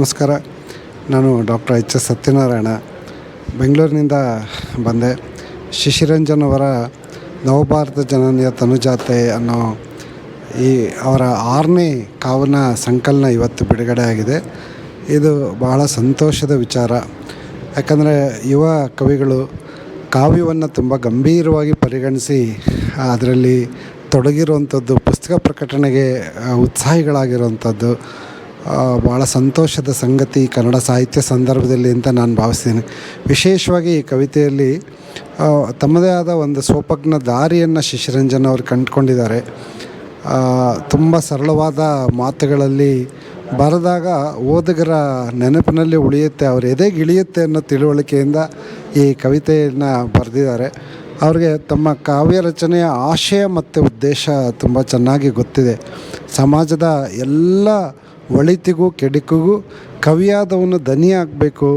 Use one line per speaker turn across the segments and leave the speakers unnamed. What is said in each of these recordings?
ನಮಸ್ಕಾರ. ನಾನು doctor H S Satyanarayana. ಬೆಂಗಳೂರಿನಿಂದ ಬಂದೆ. ಶಿಶಿರಂಜನ್ ಅವರ ನವಭಾರತ ಜನನಿಯ ತನುಜಾತೆ ಅನ್ನೋ ಈ ಅವರ ಆರನೇ ಕಾವನ ಸಂಕಲನ ಇವತ್ತು ಬಿಡುಗಡೆ ಆಗಿದೆ. ಇದು ಬಹಳ ಸಂತೋಷದ ವಿಚಾರ. ಯಾಕಂದರೆ ಯುವ ಕವಿಗಳು ಕಾವ್ಯವನ್ನು ತುಂಬ ಗಂಭೀರವಾಗಿ ಪರಿಗಣಿಸಿ ಅದರಲ್ಲಿ ತೊಡಗಿರುವಂಥದ್ದು, ಪುಸ್ತಕ ಪ್ರಕಟಣೆಗೆ ಉತ್ಸಾಹಿಗಳಾಗಿರುವಂಥದ್ದು ಭಾಳ ಸಂತೋಷದ ಸಂಗತಿ ಕನ್ನಡ ಸಾಹಿತ್ಯ ಸಂದರ್ಭದಲ್ಲಿ ಅಂತ ನಾನು ಭಾವಿಸ್ತೀನಿ. ವಿಶೇಷವಾಗಿ ಈ ಕವಿತೆಯಲ್ಲಿ ತಮ್ಮದೇ ಆದ ಒಂದು ಸ್ವೋಪಜ್ಞ ದಾರಿಯನ್ನು ಶಿಶಿರಂಜನ್ ಅವರು ಕಂಡುಕೊಂಡಿದ್ದಾರೆ. ತುಂಬ ಸರಳವಾದ ಮಾತುಗಳಲ್ಲಿ ಬರೆದಾಗ ಓದುಗರ ನೆನಪಿನಲ್ಲಿ ಉಳಿಯುತ್ತೆ, ಅವ್ರ ಎದೆಗೆ ಇಳಿಯುತ್ತೆ ಅನ್ನೋ ತಿಳುವಳಿಕೆಯಿಂದ ಈ ಕವಿತೆಯನ್ನು ಬರೆದಿದ್ದಾರೆ. ಅವ್ರಿಗೆ ತಮ್ಮ ಕಾವ್ಯ ರಚನೆಯ ಆಶಯ ಮತ್ತು ಉದ್ದೇಶ ತುಂಬ ಚೆನ್ನಾಗಿ ಗೊತ್ತಿದೆ. ಸಮಾಜದ ಎಲ್ಲ ಒಳಿತಿಗೂ ಕೆಡುಕಿಗೂ ಕವಿಯಾದವನು ಆಗಬೇಕು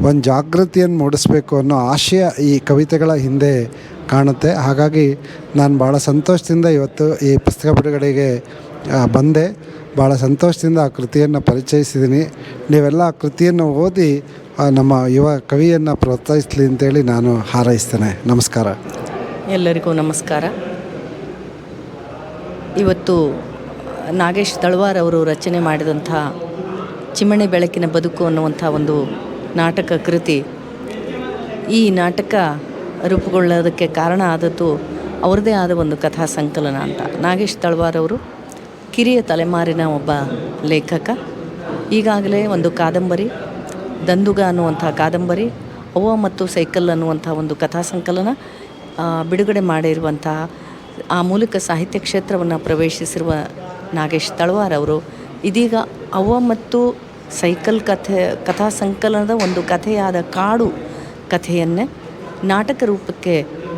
ಒಂದು ಜಾಗೃತಿಯನ್ನು ಮೂಡಿಸ್ಬೇಕು ಅನ್ನೋ ಆಶಯ ಈ ಕವಿತೆಗಳ ಹಿಂದೆ ಕಾಣುತ್ತೆ. ಹಾಗಾಗಿ ನಾನು ಭಾಳ ಸಂತೋಷದಿಂದ ಇವತ್ತು ಈ ಪುಸ್ತಕ ಬಿಡುಗಡೆಗೆ ಬಂದೆ. ಭಾಳ ಸಂತೋಷದಿಂದ ಆ ಕೃತಿಯನ್ನು ಪರಿಚಯಿಸಿದ್ದೀನಿ ನೀವೆಲ್ಲ ಆ ಕೃತಿಯನ್ನು ಓದಿ ನಮ್ಮ ಯುವ ಕವಿಯನ್ನು ಪ್ರೋತ್ಸಾಹಿಸಲಿ ಅಂತೇಳಿ ನಾನು ಹಾರೈಸ್ತೇನೆ. ನಮಸ್ಕಾರ.
ಎಲ್ಲರಿಗೂ ನಮಸ್ಕಾರ. ಇವತ್ತು ನಾಗೇಶ್ ತಳವಾರ್ ಅವರು ರಚನೆ ಮಾಡಿದಂಥ ಚಿಮಣಿ ಬೆಳಕಿನ ಬದುಕು ಅನ್ನುವಂಥ ಒಂದು ನಾಟಕ ಕೃತಿ. ಈ ನಾಟಕ ರೂಪುಗೊಳ್ಳೋದಕ್ಕೆ ಕಾರಣ ಆದದ್ದು ಅವ್ರದ್ದೇ ಆದ ಒಂದು ಕಥಾ ಸಂಕಲನ ಅಂತ. ನಾಗೇಶ್ ತಳವಾರ್ ಅವರು ಕಿರಿಯ ತಲೆಮಾರಿನ ಒಬ್ಬ ಲೇಖಕ. ಈಗಾಗಲೇ ಒಂದು ಕಾದಂಬರಿ, ದಂದುಗ ಅನ್ನುವಂಥ ಕಾದಂಬರಿ, ಅವ್ವ ಮತ್ತು ಸೈಕಲ್ ಅನ್ನುವಂಥ ಒಂದು ಕಥಾ ಸಂಕಲನ ಬಿಡುಗಡೆ ಮಾಡಿರುವಂತಹ ಆ ಮೂಲಕ ಸಾಹಿತ್ಯ ಕ್ಷೇತ್ರವನ್ನು ಪ್ರವೇಶಿಸಿರುವ ನಾಗೇಶ್ ತಳವಾರ್ ಅವರು. ಇದೀಗ ಅವ್ವ ಮತ್ತು ಸೈಕಲ್ ಕಥೆ, ಕಥಾ ಸಂಕಲನದ ಒಂದು ಕಥೆಯಾದ ಕಾಡು ಕಥೆಯನ್ನೇ ನಾಟಕ ರೂಪಕ್ಕೆ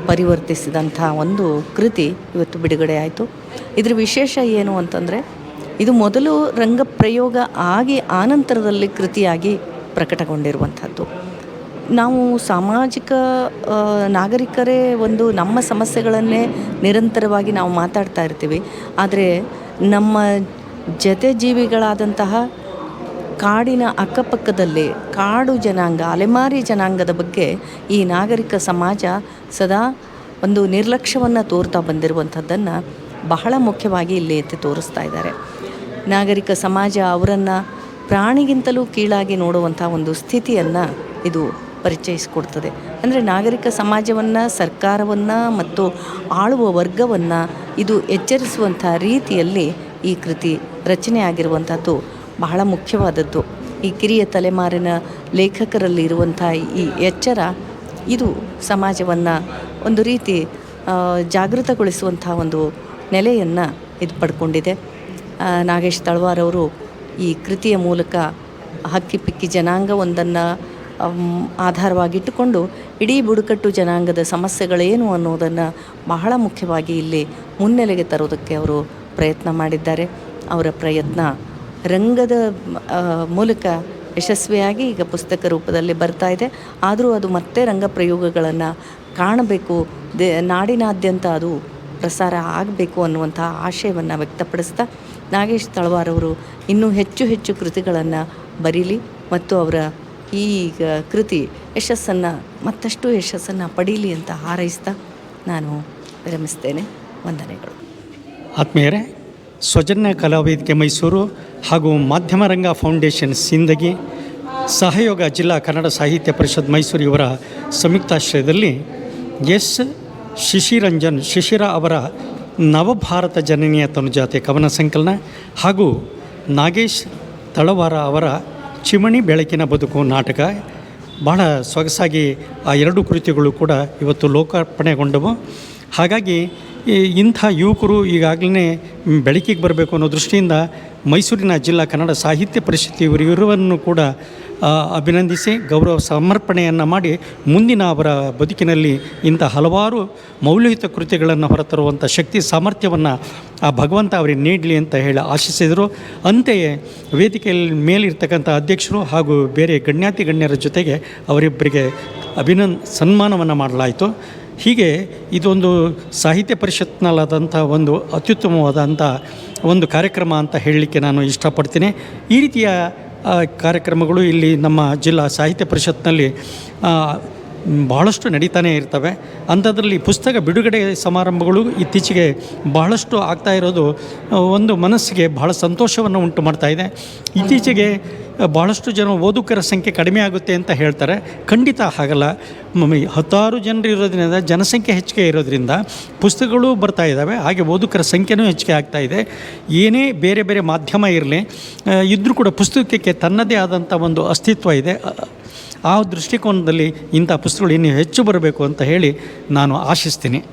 ಪರಿವರ್ತಿಸಿದಂಥ ಒಂದು ಕೃತಿ ಇವತ್ತು ಬಿಡುಗಡೆ ಆಯಿತು. ಇದರ ವಿಶೇಷ ಏನು ಅಂತಂದರೆ, ಇದು ಮೊದಲು ರಂಗ ಪ್ರಯೋಗ ಆಗಿ ಆನಂತರದಲ್ಲಿ ಕೃತಿಯಾಗಿ ಪ್ರಕಟಗೊಂಡಿರುವಂಥದ್ದು. ನಾವು ಸಾಮಾಜಿಕ ನಾಗರಿಕರೇ ಒಂದು ನಮ್ಮ ಸಮಸ್ಯೆಗಳನ್ನೇ ನಿರಂತರವಾಗಿ ನಾವು ಮಾತಾಡ್ತಾ ಇರ್ತೀವಿ. ಆದರೆ ನಮ್ಮ ಜತೆ ಜೀವಿಗಳಾದಂತಹ ಕಾಡಿನ ಅಕ್ಕಪಕ್ಕದಲ್ಲಿ ಕಾಡು ಜನಾಂಗ, ಅಲೆಮಾರಿ ಜನಾಂಗದ ಬಗ್ಗೆ ಈ ನಾಗರಿಕ ಸಮಾಜ ಸದಾ ಒಂದು ನಿರ್ಲಕ್ಷ್ಯವನ್ನು ತೋರ್ತಾ ಬಂದಿರುವಂಥದ್ದನ್ನು ಬಹಳ ಮುಖ್ಯವಾಗಿ ಇಲ್ಲಿ ಎತ್ತಿ ತೋರಿಸ್ತಾ ಇದ್ದಾರೆ. ನಾಗರಿಕ ಸಮಾಜ ಅವರನ್ನು ಪ್ರಾಣಿಗಿಂತಲೂ ಕೀಳಾಗಿ ನೋಡುವಂಥ ಒಂದು ಸ್ಥಿತಿಯನ್ನು ಇದು ಪರಿಚಯಿಸಿಕೊಡ್ತದೆ. ಅಂದರೆ ನಾಗರಿಕ ಸಮಾಜವನ್ನು, ಸರ್ಕಾರವನ್ನು ಮತ್ತು ಆಳುವ ವರ್ಗವನ್ನು ಇದು ಎಚ್ಚರಿಸುವಂಥ ರೀತಿಯಲ್ಲಿ ಈ ಕೃತಿ ರಚನೆ ಆಗಿರುವಂಥದ್ದು ಬಹಳ ಮುಖ್ಯವಾದದ್ದು. ಈ ಕಿರಿಯ ತಲೆಮಾರಿನ ಲೇಖಕರಲ್ಲಿ ಇರುವಂಥ ಈ ಎಚ್ಚರ ಇದು ಸಮಾಜವನ್ನು ಒಂದು ರೀತಿ ಜಾಗೃತಗೊಳಿಸುವಂಥ ಒಂದು ನೆಲೆಯನ್ನು ಇದು ಪಡ್ಕೊಂಡಿದೆ. ನಾಗೇಶ್ ತಳವಾರವರು ಈ ಕೃತಿಯ ಮೂಲಕ ಹಕ್ಕಿ ಪಿಕ್ಕಿ ಜನಾಂಗವೊಂದನ್ನು ಆಧಾರವಾಗಿಟ್ಟುಕೊಂಡು ಇಡೀ ಬುಡಕಟ್ಟು ಜನಾಂಗದ ಸಮಸ್ಯೆಗಳೇನು ಅನ್ನೋದನ್ನು ಬಹಳ ಮುಖ್ಯವಾಗಿ ಇಲ್ಲಿ ಮುನ್ನೆಲೆಗೆ ತರೋದಕ್ಕೆ ಅವರು ಪ್ರಯತ್ನ ಮಾಡಿದ್ದಾರೆ. ಅವರ ಪ್ರಯತ್ನ ರಂಗದ ಮೂಲಕ ಯಶಸ್ವಿಯಾಗಿ ಈಗ ಪುಸ್ತಕ ರೂಪದಲ್ಲಿ ಬರ್ತಾ ಇದೆ. ಆದರೂ ಅದು ಮತ್ತೆ ರಂಗ ಪ್ರಯೋಗಗಳನ್ನು ಕಾಣಬೇಕು. ದೇ, ನಾಡಿನಾದ್ಯಂತ ಅದು ಪ್ರಸಾರ ಆಗಬೇಕು ಅನ್ನುವಂಥ ಆಶಯವನ್ನು ವ್ಯಕ್ತಪಡಿಸ್ತಾ ನಾಗೇಶ್ ತಳವಾರವರು ಇನ್ನೂ ಹೆಚ್ಚು ಹೆಚ್ಚು ಕೃತಿಗಳನ್ನು ಬರೀಲಿ ಮತ್ತು ಅವರ ಈ ಕೃತಿ, ಯಶಸ್ಸನ್ನು, ಮತ್ತಷ್ಟು ಯಶಸ್ಸನ್ನು ಪಡೀಲಿ ಅಂತ ಹಾರೈಸ್ತಾ ನಾನು ವಿರಮಿಸ್ತೇನೆ. ವಂದನೆಗಳು.
ಆತ್ಮೀಯರೇ ಸ್ವಜನ್ಯ ಕಲಾವೇದಿಕೆ ಮೈಸೂರು ಹಾಗೂ ಮಾಧ್ಯಮ ರಂಗ ಫೌಂಡೇಶನ್ ಸಿಂದಗಿ, ಸಹಯೋಗ ಜಿಲ್ಲಾ ಕನ್ನಡ ಸಾಹಿತ್ಯ ಪರಿಷತ್ ಮೈಸೂರು ಇವರ ಸಂಯುಕ್ತಾಶ್ರಯದಲ್ಲಿ ಎಸ್. ಶಿಶಿರಂಜನ್ ಶಿಶಿರ ಅವರ ನವಭಾರತ ಜನನೀಯ ತನುಜಾತೆ ಕವನ ಸಂಕಲನ ಹಾಗೂ ನಾಗೇಶ್ ತಳವಾರ ಅವರ ಚಿಮಣಿ ಬೆಳಕಿನ ಬದುಕು ನಾಟಕ. ಬಹಳ ಸೊಗಸಾಗಿ ಆ ಎರಡು ಕೃತಿಗಳು ಕೂಡ ಇವತ್ತು ಲೋಕಾರ್ಪಣೆಗೊಂಡವು. ಹಾಗಾಗಿ ಇಂಥ ಯುವಕರು ಈಗಾಗಲೇ ಬೆಳಕಿಗೆ ಬರಬೇಕು ಅನ್ನೋ ದೃಷ್ಟಿಯಿಂದ ಮೈಸೂರಿನ ಜಿಲ್ಲಾ ಕನ್ನಡ ಸಾಹಿತ್ಯ ಪರಿಷತ್ ಇವರಿವರನ್ನು ಕೂಡ ಅಭಿನಂದಿಸಿ ಗೌರವ ಸಮರ್ಪಣೆಯನ್ನು ಮಾಡಿ ಮುಂದಿನ ಅವರ ಬದುಕಿನಲ್ಲಿ ಇಂಥ ಹಲವಾರು ಮೌಲ್ಯಯುತ ಕೃತಿಗಳನ್ನು ಹೊರತರುವಂಥ ಶಕ್ತಿ ಸಾಮರ್ಥ್ಯವನ್ನು ಆ ಭಗವಂತ ಅವರಿಗೆ ನೀಡಲಿ ಅಂತ ಹೇಳಿ ಆಶಿಸಿದರು. ಅಂತೆಯೇ ವೇದಿಕೆಯಲ್ಲಿ ಮೇಲಿರ್ತಕ್ಕಂಥ ಅಧ್ಯಕ್ಷರು ಹಾಗೂ ಬೇರೆ ಗಣ್ಯಾತಿ ಗಣ್ಯರ ಜೊತೆಗೆ ಅವರಿಬ್ಬರಿಗೆ ಅಭಿನಂದ ಸನ್ಮಾನವನ್ನು ಮಾಡಲಾಯಿತು. ಹೀಗೆ ಇದೊಂದು ಸಾಹಿತ್ಯ ಪರಿಷತ್ನಲ್ಲಾದಂಥ ಒಂದು ಅತ್ಯುತ್ತಮವಾದಂಥ ಒಂದು ಕಾರ್ಯಕ್ರಮ ಅಂತ ಹೇಳಲಿಕ್ಕೆ ನಾನು ಇಷ್ಟಪಡ್ತೀನಿ. ಈ ರೀತಿಯ ಕಾರ್ಯಕ್ರಮಗಳು ಇಲ್ಲಿ ನಮ್ಮ ಜಿಲ್ಲಾ ಸಾಹಿತ್ಯ ಪರಿಷತ್ನಲ್ಲಿ ಬಹಳಷ್ಟು ನಡೀತಾನೆ ಇರ್ತವೆ. ಅಂಥದ್ರಲ್ಲಿ ಪುಸ್ತಕ ಬಿಡುಗಡೆ ಸಮಾರಂಭಗಳು ಇತ್ತೀಚೆಗೆ ಬಹಳಷ್ಟು ಆಗ್ತಾ ಇರೋದು, ಒಂದು ಮನಸ್ಸಿಗೆ ಬಹಳ ಸಂತೋಷವನ್ನು ಉಂಟು ಮಾಡ್ತಾ ಇದೆ. ಇತ್ತೀಚೆಗೆ ಭಾಳಷ್ಟು ಜನ ಓದುಕರ ಸಂಖ್ಯೆ ಕಡಿಮೆ ಆಗುತ್ತೆ ಅಂತ ಹೇಳ್ತಾರೆ. ಖಂಡಿತ ಹಾಗಲ್ಲ. ಹತ್ತಾರು ಜನರು ಇರೋದ್ರಿಂದ, ಜನಸಂಖ್ಯೆ ಹೆಚ್ಚಿಗೆ ಇರೋದ್ರಿಂದ ಪುಸ್ತಕಗಳು ಬರ್ತಾ ಇದ್ದಾವೆ. ಹಾಗೆ ಓದುಕರ ಸಂಖ್ಯೆನೂ ಹೆಚ್ಚಿಗೆ ಆಗ್ತಾ ಇದೆ. ಏನೇ ಬೇರೆ ಬೇರೆ ಮಾಧ್ಯಮ ಇರಲಿ ಇದ್ದರೂ ಕೂಡ ಪುಸ್ತಕಕ್ಕೆ ತನ್ನದೇ ಆದಂಥ ಒಂದು ಅಸ್ತಿತ್ವ ಇದೆ. ಆ ದೃಷ್ಟಿಕೋನದಲ್ಲಿ ಇಂಥ ಪುಸ್ತಕಗಳು ಇನ್ನೂ ಹೆಚ್ಚು ಬರಬೇಕು ಅಂತ ಹೇಳಿ ನಾನು ಆಶಿಸ್ತೀನಿ.